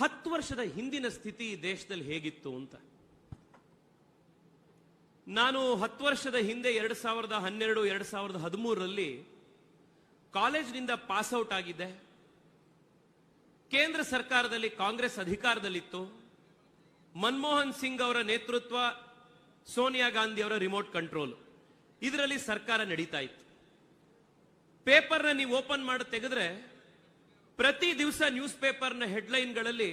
ಹತ್ತು ವರ್ಷದ ಹಿಂದಿನ ಸ್ಥಿತಿ ದೇಶದಲ್ಲಿ ಹೇಗಿತ್ತು ಅಂತ. ನಾನು ಹತ್ತು ವರ್ಷದ ಹಿಂದೆ ಎರಡು ಸಾವಿರದ ಹನ್ನೆರಡು, ಎರಡು ಸಾವಿರದ ಹದಿಮೂರರಲ್ಲಿ ಕಾಲೇಜ್ನಿಂದ ಪಾಸ್ ಔಟ್ ಆಗಿದ್ದೆ. ಕೇಂದ್ರ ಸರ್ಕಾರದಲ್ಲಿ ಕಾಂಗ್ರೆಸ್ ಅಧಿಕಾರದಲ್ಲಿತ್ತು. ಮನಮೋಹನ್ ಸಿಂಗ್ ಅವರ ನೇತೃತ್ವ ಸೋನಿಯಾ ಗಾಂಧಿ ಅವರ ರಿಮೋಟ್ ಕಂಟ್ರೋಲ್. ಇದರಲ್ಲಿ ಸರ್ಕಾರ ನಡೀತಾ ಇತ್ತು. ಪೇಪರ್ನ ನೀವು ಓಪನ್ ಮಾಡಿ ತೆಗೆದ್ರೆ ಪ್ರತಿ ದಿವಸ ನ್ಯೂಸ್ ಪೇಪರ್ನ ಹೆಡ್ಲೈನ್ಗಳಲ್ಲಿ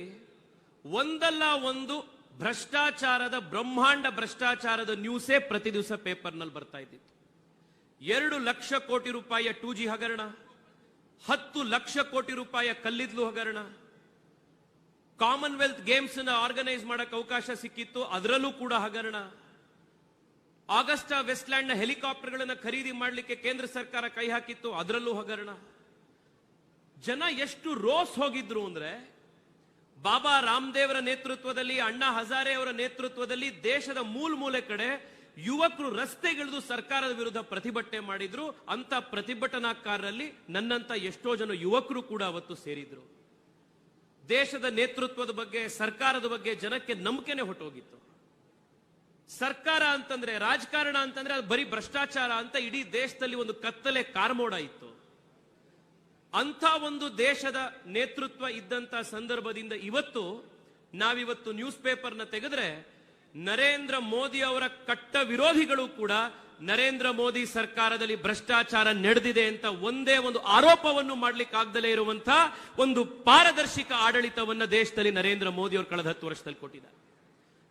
ಒಂದಲ್ಲ ಒಂದು ಭ್ರಷ್ಟಾಚಾರದ, ಬ್ರಹ್ಮಾಂಡ ಭ್ರಷ್ಟಾಚಾರದ ನ್ಯೂಸೇ ಪ್ರತಿ ದಿವಸ ಪೇಪರ್ನಲ್ಲಿ ಬರ್ತಾ ಇದ್ದಿತ್ತು. ಎರಡು ಲಕ್ಷ ಕೋಟಿ ರೂಪಾಯಿಯ ಟೂ ಜಿ ಹಗರಣ, ಹತ್ತು ಲಕ್ಷ ಕೋಟಿ ರೂಪಾಯಿಯ ಕಲ್ಲಿದ್ಲು ಹಗರಣ, ಕಾಮನ್ವೆಲ್ತ್ ಗೇಮ್ಸ್ನ ಆರ್ಗನೈಸ್ ಮಾಡಕ್ಕೆ ಅವಕಾಶ ಸಿಕ್ಕಿತ್ತು, ಅದರಲ್ಲೂ ಕೂಡ ಹಗರಣ. ಆಗಸ್ಟಾ ವೆಸ್ಟ್ಲ್ಯಾಂಡ್ನ ಹೆಲಿಕಾಪ್ಟರ್ಗಳನ್ನು ಖರೀದಿ ಮಾಡಲಿಕ್ಕೆ ಕೇಂದ್ರ ಸರ್ಕಾರ ಕೈ ಹಾಕಿತ್ತು, ಅದರಲ್ಲೂ ಹಗರಣ. ಜನ ಎಷ್ಟು ರೋಸ್ ಹೋಗಿದ್ರು ಅಂದ್ರೆ ಬಾಬಾ ರಾಮದೇವರ ನೇತೃತ್ವದಲ್ಲಿ, ಅಣ್ಣಾ ಹಜಾರೆ ಅವರ ನೇತೃತ್ವದಲ್ಲಿ ದೇಶದ ಮೂಲ ಮೂಲೆ ಕಡೆ ಯುವಕರು ರಸ್ತೆಗಿಳಿದು ಸರ್ಕಾರದ ವಿರುದ್ಧ ಪ್ರತಿಭಟನೆ ಮಾಡಿದ್ರು. ಅಂತ ಪ್ರತಿಭಟನಾಕಾರರಲ್ಲಿ ನನ್ನಂತ ಎಷ್ಟೋ ಜನ ಯುವಕರು ಕೂಡ ಅವತ್ತು ಸೇರಿದ್ರು. ದೇಶದ ನೇತೃತ್ವದ ಬಗ್ಗೆ, ಸರ್ಕಾರದ ಬಗ್ಗೆ ಜನಕ್ಕೆ ನಂಬಿಕೆನೆ ಹೊಟ್ಟೋಗಿತ್ತು ಸರ್ಕಾರ ಅಂತಂದ್ರೆ ರಾಜಕಾರಣ ಅಂತಂದ್ರೆ ಅದು ಬರೀ ಭ್ರಷ್ಟಾಚಾರ ಅಂತ ಇಡೀ ದೇಶದಲ್ಲಿ ಒಂದು ಕತ್ತಲೆ ಕಾರ್ಮೋಡ ಇತ್ತು. ಅಂಥ ಒಂದು ದೇಶದ ನೇತೃತ್ವ ಇದ್ದಂತ ಸಂದರ್ಭದಿಂದ ಇವತ್ತು ನಾವಿವತ್ತು ನ್ಯೂಸ್ ಪೇಪರ್ನ ತೆಗೆದ್ರೆ ನರೇಂದ್ರ ಮೋದಿ ಅವರ ಕಟ್ಟ ವಿರೋಧಿಗಳು ಕೂಡ ನರೇಂದ್ರ ಮೋದಿ ಸರ್ಕಾರದಲ್ಲಿ ಭ್ರಷ್ಟಾಚಾರ ನಡೆದಿದೆ ಅಂತ ಒಂದೇ ಒಂದು ಆರೋಪವನ್ನು ಮಾಡ್ಲಿಕ್ಕಾಗ್ದಲೇ ಇರುವಂತ ಒಂದು ಪಾರದರ್ಶಕ ಆಡಳಿತವನ್ನ ದೇಶದಲ್ಲಿ ನರೇಂದ್ರ ಮೋದಿ ಅವರು ಕಳೆದ ಹತ್ತು ವರ್ಷದಲ್ಲಿ ಕೊಟ್ಟಿದ್ದಾರೆ.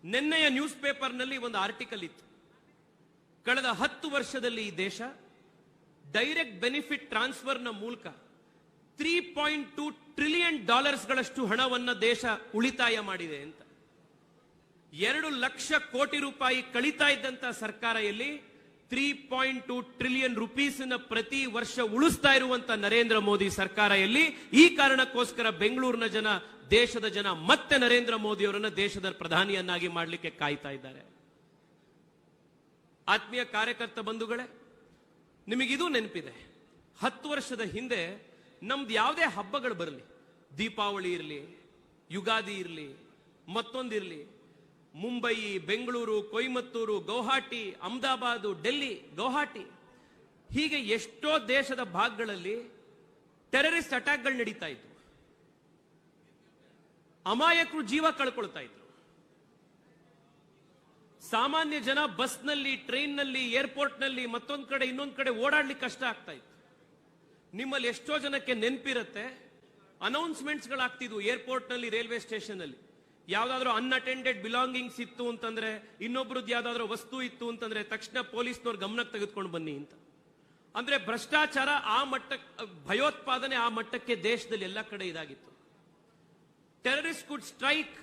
ನಿನ್ನೆಯ ನ್ಯೂಸ್ ಪೇಪರ್ನಲ್ಲಿ ಒಂದು ಆರ್ಟಿಕಲ್ ಇತ್ತು. ಕಳೆದ ಹತ್ತು ವರ್ಷದಲ್ಲಿ ಈ ದೇಶ ಡೈರೆಕ್ಟ್ ಬೆನಿಫಿಟ್ ಟ್ರಾನ್ಸ್ಫರ್ನ ಮೂಲಕ ತ್ರೀ ಪಾಯಿಂಟ್ ಟು ಟ್ರಿಲಿಯನ್ ಡಾಲರ್ಸ್ಗಳಷ್ಟು ಹಣವನ್ನ ದೇಶ ಉಳಿತಾಯ ಮಾಡಿದೆ ಅಂತ. ಎರಡು ಲಕ್ಷ ಕೋಟಿ ರೂಪಾಯಿ ಕಳೀತಾ ಇದ್ದಂತ ಸರ್ಕಾರ ಎಲ್ಲಿ three point two trillion rupees ಪ್ರತಿ ವರ್ಷ ಉಳಿಸ್ತಾ ಇರುವಂತ ನರೇಂದ್ರ ಮೋದಿ ಸರ್ಕಾರ ಎಲ್ಲಿ? ಈ ಕಾರಣಕ್ಕೋಸ್ಕರ ಬೆಂಗಳೂರಿನ ಜನ, ದೇಶದ ಜನ ಮತ್ತೆ ನರೇಂದ್ರ ಮೋದಿ ಅವರನ್ನ ದೇಶದ ಪ್ರಧಾನಿಯನ್ನಾಗಿ ಮಾಡಲಿಕ್ಕೆ ಕಾಯ್ತಾ ಇದ್ದಾರೆ. ಆತ್ಮೀಯ ಕಾರ್ಯಕರ್ತ ಬಂಧುಗಳೇ, ನಿಮಗಿದು ನೆನಪಿದೆ. ಹತ್ತು ವರ್ಷದ ಹಿಂದೆ ನಮ್ದು ಯಾವುದೇ ಹಬ್ಬಗಳು ಬರಲಿ, ದೀಪಾವಳಿ ಇರಲಿ, ಯುಗಾದಿ ಇರಲಿ ಮತ್ತೊಂದಿರಲಿ ಮುಂಬೈ, ಬೆಂಗಳೂರು, ಕೊಯಮತ್ತೂರು, ಗೌಹಾಟಿ, ಅಹಮದಾಬಾದು, ಡೆಲ್ಲಿ, ಗೌಹಾಟಿ, ಹೀಗೆ ಎಷ್ಟೋ ದೇಶದ ಭಾಗಗಳಲ್ಲಿ ಟೆರರಿಸ್ಟ್ ಅಟ್ಯಾಕ್ಗಳು ನಡೀತಾ ಇದ್ವು. ಅಮಾಯಕರು ಜೀವ ಕಳ್ಕೊಳ್ತಾ ಇದ್ರು. ಸಾಮಾನ್ಯ ಜನ ಬಸ್ನಲ್ಲಿ, ಟ್ರೈನ್ನಲ್ಲಿ, ಏರ್ಪೋರ್ಟ್ನಲ್ಲಿ ಮತ್ತೊಂದು ಕಡೆ ಇನ್ನೊಂದು ಕಡೆ ಓಡಾಡ್ಲಿಕ್ಕೆ ಕಷ್ಟ ಆಗ್ತಾ ಇತ್ತು. ನಿಮ್ಮಲ್ಲಿ ಎಷ್ಟೋ ಜನಕ್ಕೆ ನೆನಪಿರುತ್ತೆ ಅನೌನ್ಸ್ಮೆಂಟ್ಸ್ಗಳಾಗ್ತಿದ್ವು ಏರ್ಪೋರ್ಟ್ನಲ್ಲಿ, ರೈಲ್ವೆ ಸ್ಟೇಷನ್ ಯಾವುದಾದ್ರೂ ಯಾವ್ದಾದ್ರು ಅನ್ಅಟೆಂಡೆಡ್ ಬಿಲಾಂಗಿಂಗ್ಸ್ ಇತ್ತು ಅಂತಂದ್ರೆ, ಇನ್ನೊಬ್ರದ್ದು ಯಾವ್ದಾದ್ರು ವಸ್ತು ಇತ್ತು ಅಂತಂದ್ರೆ, ತಕ್ಷಣ ಪೊಲೀಸ್ನವ್ರ ಗಮನಕ್ಕೆ ತೆಗೆದುಕೊಂಡು ಬನ್ನಿ ಅಂತ. ಅಂದ್ರೆ ಭ್ರಷ್ಟಾಚಾರ ಆ ಮಟ್ಟ, ಭಯೋತ್ಪಾದನೆ ಆ ಮಟ್ಟಕ್ಕೆ ದೇಶದಲ್ಲಿ ಎಲ್ಲ ಕಡೆ ಇದಾಗಿತ್ತು. Terrorist could strike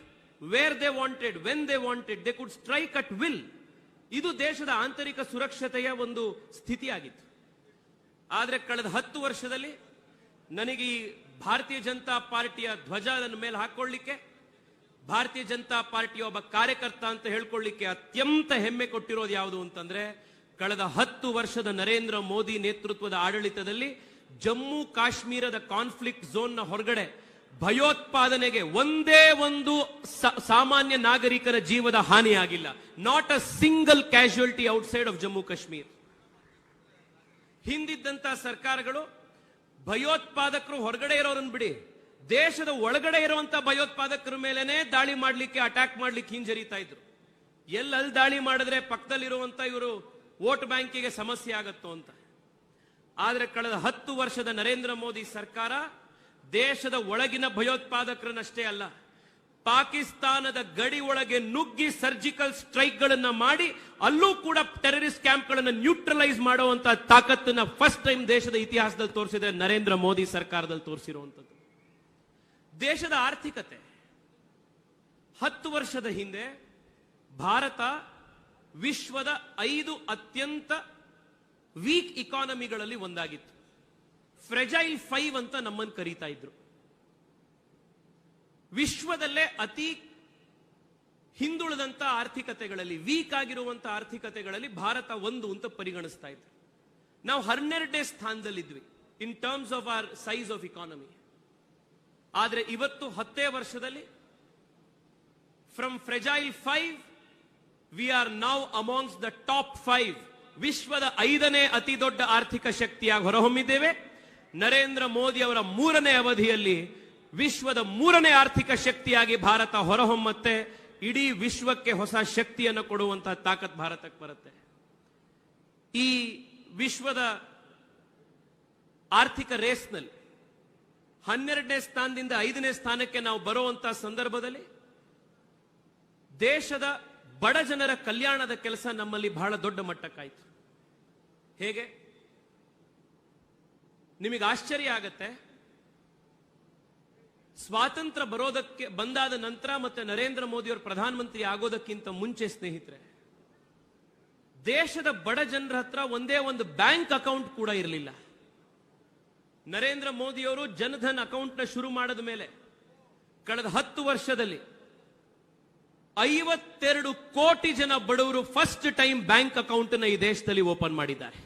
where they wanted when they wanted they could strike at will ಇದು ದೇಶದ ಆಂತರಿಕ ಸುರಕ್ಷತೆಯ ಒಂದು ಸ್ಥಿತಿಯಾಗಿತ್ತು. ಆದ್ರೆ ಕಳೆದ ಹತ್ತು ವರ್ಷದಲ್ಲಿ ನನಗೆ ಈ ಭಾರತೀಯ ಜನತಾ ಪಾರ್ಟಿಯ ಧ್ವಜ ನನ್ನ ಮೇಲೆ ಹಾಕೊಳ್ಳಿಕ್ಕೆ ಭಾರತೀಯ ಜನತಾ ಪಾರ್ಟಿಯ ಒಬ್ಬ ಕಾರ್ಯಕರ್ತ ಅಂತ ಹೇಳ್ಕೊಳ್ಳಿಕ್ಕೆ ಅತ್ಯಂತ ಹೆಮ್ಮೆ ಕೊಟ್ಟಿರೋದು ಯಾವುದು ಅಂತಂದ್ರೆ, ಕಳೆದ ಹತ್ತು ವರ್ಷದ ನರೇಂದ್ರ ಮೋದಿ ನೇತೃತ್ವದ ಆಡಳಿತದಲ್ಲಿ ಜಮ್ಮು ಕಾಶ್ಮೀರದ ಕಾನ್ಫ್ಲಿಕ್ಟ್ ಝೋನ್ನ ಹೊರಗಡೆ ಭಯೋತ್ಪಾದನೆಗೆ ಒಂದೇ ಒಂದು ಸಾಮಾನ್ಯ ನಾಗರಿಕರ ಜೀವದ ಹಾನಿಯಾಗಿಲ್ಲ. Not a single casualty outside of Jammu Kashmir. ಹಿಂದಿದ್ದಂತ ಸರ್ಕಾರಗಳು ಭಯೋತ್ಪಾದಕರು ಹೊರಗಡೆ ಇರೋರನ್ನ ಬಿಡಿ. ದೇಶದ ಒಳಗಡೆ ಇರುವಂತ ಭಯೋತ್ಪಾದಕರ ಮೇಲೆನೆ ದಾಳಿ ಮಾಡಲಿಕ್ಕೆ ಅಟ್ಯಾಕ್ ಮಾಡ್ಲಿಕ್ಕೆ ಹಿಂಜರಿತಾ ಇದ್ರು. ಎಲ್ಲಲ್ಲಿ ದಾಳಿ ಮಾಡಿದ್ರೆ ಪಕ್ಕದಲ್ಲಿರುವಂತ ಇವರು ವೋಟ್ ಬ್ಯಾಂಕಿಗೆ ಸಮಸ್ಯೆ ಆಗತ್ತೋ ಅಂತ. ಆದ್ರೆ ಕಳೆದ ಹತ್ತು ವರ್ಷದ ನರೇಂದ್ರ ಮೋದಿ ಸರ್ಕಾರ ದೇಶದ ಒಳಗಿನ ಭಯೋತ್ಪಾದಕರನ್ನಷ್ಟೇ ಅಲ್ಲ ಪಾಕಿಸ್ತಾನದ ಗಡಿ ಒಳಗೆ ನುಗ್ಗಿ ಸರ್ಜಿಕಲ್ ಸ್ಟ್ರೈಕ್ ಗಳನ್ನ ಮಾಡಿ ಅಲ್ಲೂ ಕೂಡ ಟೆರರಿಸ್ಟ್ ಕ್ಯಾಂಪ್ ಗಳನ್ನ ನ್ಯೂಟ್ರಲೈಸ್ ಮಾಡುವಂತ ತಾಕತ್ತನ್ನ ಫಸ್ಟ್ ಟೈಮ್ ದೇಶದ ಇತಿಹಾಸದಲ್ಲಿ ತೋರಿಸಿದೆ ನರೇಂದ್ರ ಮೋದಿ ಸರ್ಕಾರದಲ್ಲಿ ತೋರಿಸಿರುವಂತದ್ದು ದೇಶದ ಆರ್ಥಿಕತೆ. ಹತ್ತು ವರ್ಷದ ಹಿಂದೆ ಭಾರತ ವಿಶ್ವದ ಐದು ಅತ್ಯಂತ ವೀಕ್ ಇಕಾನಮಿಗಳಲ್ಲಿ ಒಂದಾಗಿತ್ತು. ಫ್ರೆಜೈಲ್ ಫೈವ್ ಅಂತ ನಮ್ಮನ್ನು ಕರೀತಾ ಇದ್ರು. ವಿಶ್ವದಲ್ಲೇ ಅತಿ ಹಿಂದುಳಿದಂತ ಆರ್ಥಿಕತೆಗಳಲ್ಲಿ ವೀಕ್ ಆಗಿರುವಂತ ಆರ್ಥಿಕತೆಗಳಲ್ಲಿ ಭಾರತ ಒಂದು ಅಂತ ಪರಿಗಣಿಸ್ತಾ ಇತ್ತು. ನಾವು ಹನ್ನೆರಡನೇ ಸ್ಥಾನದಲ್ಲಿದ್ವಿ in terms of our size of economy ಆದರೆ ಇವತ್ತು ಹತ್ತೇ ವರ್ಷದಲ್ಲಿ from fragile five we are now amongst the top five ವಿಶ್ವದ ಐದನೇ ಅತಿ ದೊಡ್ಡ ಆರ್ಥಿಕ ಶಕ್ತಿಯಾಗಿ ಹೊರಹೊಮ್ಮಿದ್ದೇವೆ. ನರೇಂದ್ರ ಮೋದಿ ಅವರ ಮೂರನೇ ಅವಧಿಯಲ್ಲಿ ವಿಶ್ವದ ಮೂರನೇ ಆರ್ಥಿಕ ಶಕ್ತಿಯಾಗಿ ಭಾರತ ಹೊರಹೊಮ್ಮತ್ತೆ, ಇಡೀ ವಿಶ್ವಕ್ಕೆ ಹೊಸ ಶಕ್ತಿಯನ್ನು ಕೊಡುವಂತಹ ತಾಕತ್ ಭಾರತಕ್ಕೆ ಬರುತ್ತೆ. ಈ ವಿಶ್ವದ ಆರ್ಥಿಕ ರೇಸ್ನಲ್ಲಿ ಹನ್ನೆರಡನೇ ಸ್ಥಾನದಿಂದ ಐದನೇ ಸ್ಥಾನಕ್ಕೆ ನಾವು ಬರುವಂತಹ ಸಂದರ್ಭದಲ್ಲಿ ದೇಶದ ಬಡ ಜನರ ಕಲ್ಯಾಣದ ಕೆಲಸ ನಮ್ಮಲ್ಲಿ ಬಹಳ ದೊಡ್ಡ ಮಟ್ಟಕ್ಕಾಯಿತು. ಹೇಗೆ? ನಿಮಗೆ ಆಶ್ಚರ್ಯ ಆಗತ್ತೆ ಸ್ವಾತಂತ್ರ್ಯ ಬರೋದಕ್ಕೆ ಬಂದಾದ ನಂತರ ಮತ್ತೆ ನರೇಂದ್ರ ಮೋದಿ ಅವರು ಪ್ರಧಾನಮಂತ್ರಿ ಆಗೋದಕ್ಕಿಂತ ಮುಂಚೆ ಸ್ನೇಹಿತರೆ, ದೇಶದ ಬಡ ಜನರ ಹತ್ರ ಒಂದೇ ಒಂದು ಬ್ಯಾಂಕ್ ಅಕೌಂಟ್ ಕೂಡ ಇರಲಿಲ್ಲ. ನರೇಂದ್ರ ಮೋದಿಯವರು ಜನಧನ್ ಅಕೌಂಟ್ನ ಶುರು ಮಾಡಿದ ಮೇಲೆ ಕಳೆದ ಹತ್ತು ವರ್ಷದಲ್ಲಿ ಐವತ್ತೆರಡು ಕೋಟಿ ಜನ ಬಡವರು ಫಸ್ಟ್ ಟೈಮ್ ಬ್ಯಾಂಕ್ ಅಕೌಂಟ್ನ ಈ ದೇಶದಲ್ಲಿ ಓಪನ್ ಮಾಡಿದ್ದಾರೆ.